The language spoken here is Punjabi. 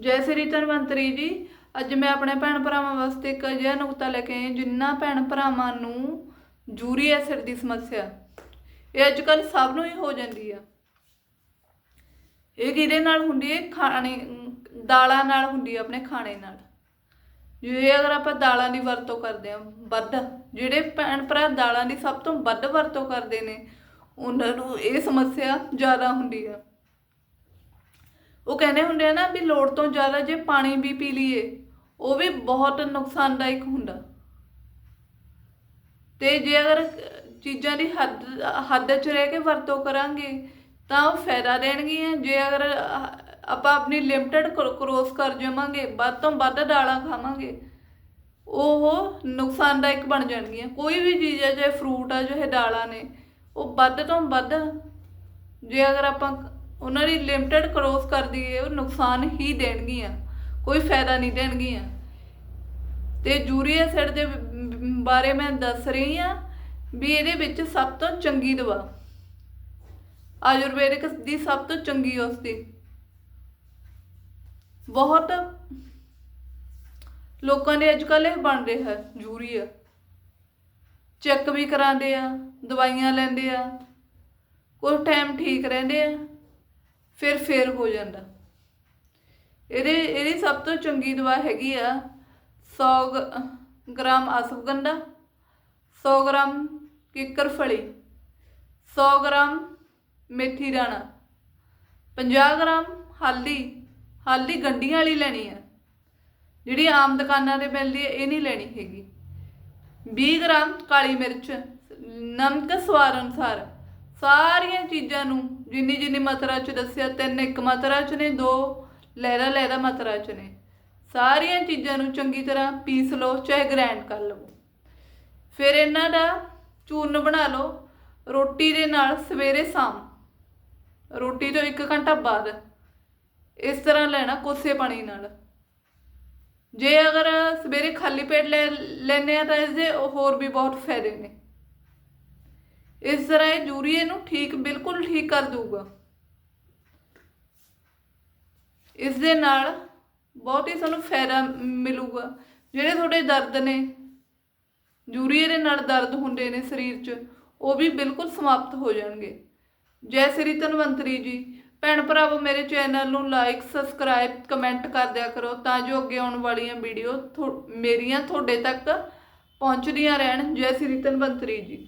ਜੈ ਸ੍ਰੀ ਧਨਵੰਤਰੀ ਜੀ ਅੱਜ ਮੈਂ ਆਪਣੇ ਭੈਣ ਭਰਾਵਾਂ ਵਾਸਤੇ ਇੱਕ ਅਜਿਹਾ ਨੁਕਤਾ ਲੈ ਕੇ ਆਈ ਹਾਂ, ਜਿਨ੍ਹਾਂ ਭੈਣ ਭਰਾਵਾਂ ਨੂੰ ਜੂਰੀ ਐਸਿਡ ਦੀ ਸਮੱਸਿਆ। ਇਹ ਅੱਜ ਕੱਲ ਸਭ ਨੂੰ ਹੀ ਹੋ ਜਾਂਦੀ ਆ। ਇਹ ਕਿਹਦੇ ਨਾਲ ਹੁੰਦੀ ਹੈ? ਖਾਣੇ ਦਾਲਾਂ ਨਾਲ ਹੁੰਦੀ ਹੈ ਆਪਣੇ ਖਾਣੇ ਨਾਲ। ਜੇ ਅਗਰ ਆਪਾਂ ਦਾਲਾਂ ਦੀ ਵਰਤੋਂ ਕਰਦੇ ਹਾਂ ਵੱਧ ਜਿਹੜੇ ਭੈਣ ਭਰਾ ਦਾਲਾਂ ਦੀ ਸਭ ਤੋਂ ਵੱਧ ਵਰਤੋਂ ਕਰਦੇ ਨੇ ਉਹਨਾਂ ਨੂੰ ਇਹ ਸਮੱਸਿਆ ਜ਼ਿਆਦਾ ਹੁੰਦੀ ਆ। ਉਹ ਕਹਿੰਦੇ ਹੁੰਦੇ ਆ ਨਾ ਵੀ ਲੋੜ ਤੋਂ ਜ਼ਿਆਦਾ ਜੇ ਪਾਣੀ ਵੀ ਪੀ ਲਈਏ, ਉਹ ਵੀ ਬਹੁਤ ਨੁਕਸਾਨਦਾਇਕ ਹੁੰਦਾ। ਤੇ ਜੇ ਅਗਰ ਚੀਜ਼ਾਂ ਦੀ ਹੱਦ ਹੱਦ 'ਚ ਰਹਿ ਕੇ ਵਰਤੋਂ ਕਰਾਂਗੇ, ਤਾਂ ਉਹ ਫਾਇਦਾ ਦੇਣਗੀਆਂ। ਜੇ ਅਗਰ ਆਪਾਂ ਆਪਣੀ ਲਿਮਟਿਡ ਕ੍ਰੋਸ ਕਰ ਜਾਵਾਂਗੇ, ਵੱਧ ਤੋਂ ਵੱਧ ਦਾਲਾਂ ਖਾਵਾਂਗੇ, ਉਹ ਨੁਕਸਾਨਦਾਇਕ ਬਣ ਜਾਣਗੀਆਂ। ਕੋਈ ਵੀ ਚੀਜ਼ ਹੈ ਚਾਹੇ ਫਰੂਟ ਆ, ਚਾਹੇ ਦਾਲਾਂ ਨੇ, ਉਹ ਵੱਧ ਤੋਂ ਵੱਧ, ਜੇ ਅਗਰ ਆਪਾਂ ਉਹਨਾਂ ਦੀ ਲਿਮਟਿਡ ਕਰੋਸ ਕਰਦੀ ਹੈ ਉਹ ਨੁਕਸਾਨ ਹੀ ਦੇਣਗੀਆਂ, ਕੋਈ ਫਾਇਦਾ ਨਹੀਂ ਦੇਣਗੀਆਂ। ਤੇ ਯੂਰੀਆ ਐਸਿਡ ਦੇ ਬਾਰੇ ਮੈਂ ਦੱਸ ਰਹੀ ਹਾਂ ਵੀ ਇਹਦੇ ਵਿੱਚ ਸਭ ਤੋਂ ਚੰਗੀ ਦਵਾ। ਆਯੁਰਵੈਦਿਕ ਦੀ ਸਭ ਤੋਂ ਚੰਗੀ ਔਸ਼ਧੀ। ਬਹੁਤ ਲੋਕਾਂ ਦੇ ਅੱਜ ਕੱਲ੍ਹ ਇਹ ਬਣ ਰਿਹਾ ਹੈ ਯੂਰੀਆ ਚੈੱਕ ਵੀ ਕਰਾਉਂਦੇ ਆ, ਦਵਾਈਆਂ ਲੈਂਦੇ ਆ ਕੁਝ ਟਾਈਮ ਠੀਕ ਰਹਿੰਦੇ ਆ। ਫਿਰ ਫੇਲ ਹੋ ਜਾਂਦਾ। ਇਹਦੇ, ਇਹਦੀ ਸਭ ਤੋਂ ਚੰਗੀ ਦਵਾ ਹੈਗੀ ਆ 100 ਗ੍ਰਾਮ ਅਸ਼ਵਗੰਧਾ 100 ਗ੍ਰਾਮ ਕਿੱਕਰ ਫਲੀ 100 ਗ੍ਰਾਮ ਮੇਥੀ ਦਾਣਾ 50 ਗ੍ਰਾਮ ਹਲਦੀ ਹਲਦੀ ਗੰਡੀਆਂ ਵਾਲੀ ਲੈਣੀ ਆ। ਜਿਹੜੀ ਆਮ ਦੁਕਾਨਾਂ ਤੇ ਮਿਲਦੀ ਹੈ ਇਹ ਨਹੀਂ ਲੈਣੀ ਹੈਗੀ। 20 ਗ੍ਰਾਮ ਕਾਲੀ ਮਿਰਚ, ਨਮਕ ਸਵਾਦ ਅਨੁਸਾਰ। ਸਾਰੀਆਂ ਚੀਜ਼ਾਂ ਨੂੰ ਜਿੰਨੀ ਜਿੰਨੀ ਮਾਤਰਾ ਚ ਦੱਸਿਆ, ਤਿੰਨ ਇੱਕ ਮਾਤਰਾ ਚ ਨੇ, ਦੋ ਲਹਿਦਾ ਲਹਿਦਾ ਮਾਤਰਾ ਚ ਨੇ। ਸਾਰੀਆਂ ਚੀਜ਼ਾਂ ਨੂੰ ਚੰਗੀ ਤਰ੍ਹਾਂ ਪੀਸ ਲਓ, ਚਾਹੇ ਗ੍ਰੈਂਡ ਕਰ ਲਵੋ। ਫਿਰ ਇਹਨਾਂ ਦਾ ਚੂਰਨ ਬਣਾ ਲਓ, ਰੋਟੀ ਦੇ ਨਾਲ ਸਵੇਰੇ ਸ਼ਾਮ। ਰੋਟੀ ਤੋਂ 1 ਘੰਟਾ ਬਾਅਦ ਇਸ ਤਰ੍ਹਾਂ ਲੈਣਾ ਕੋਸੇ ਪਾਣੀ ਨਾਲ। ਜੇ ਅਗਰ ਸਵੇਰੇ ਖਾਲੀ ਪੇਟ ਲੈ ਲੈਨੇ ਆ ਤਾਂ ਇਸਦੇ ਹੋਰ ਵੀ ਬਹੁਤ ਫਾਇਦੇ ਨੇ। ਇਸ ਤਰ੍ਹਾਂ ਇਹ ਯੂਰੀਏ ਨੂੰ ਠੀਕ, ਬਿਲਕੁਲ ਠੀਕ ਕਰ ਦੂਗਾ ਇਸ ਦੇ ਨਾਲ ਬਹੁਤ ਹੀ ਸਾਨੂੰ ਫਾਇਦਾ ਮਿਲੂਗਾ। ਜਿਹੜੇ ਤੁਹਾਡੇ ਦਰਦ ਨੇ ਯੂਰੀਏ ਦੇ ਨਾਲ ਦਰਦ ਹੁੰਦੇ ਨੇ ਸਰੀਰ 'ਚ, ਉਹ ਵੀ ਬਿਲਕੁਲ ਸਮਾਪਤ ਹੋ ਜਾਣਗੇ। ਜੈ ਸ੍ਰੀ ਧਨਵੰਤਰੀ ਜੀ। ਭੈਣ ਭਰਾਵੋ, ਮੇਰੇ ਚੈਨਲ ਨੂੰ ਲਾਈਕ ਸਬਸਕ੍ਰਾਈਬ ਕਮੈਂਟ ਕਰ ਦਿਆ ਕਰੋ ਤਾਂ ਜੋ ਅੱਗੇ ਆਉਣ ਵਾਲੀਆਂ ਵੀਡੀਓ ਮੇਰੀਆਂ ਤੁਹਾਡੇ ਤੱਕ ਪਹੁੰਚਦੀਆਂ ਰਹਿਣ। ਜੈ ਸ੍ਰੀ ਧਨਵੰਤਰੀ ਜੀ।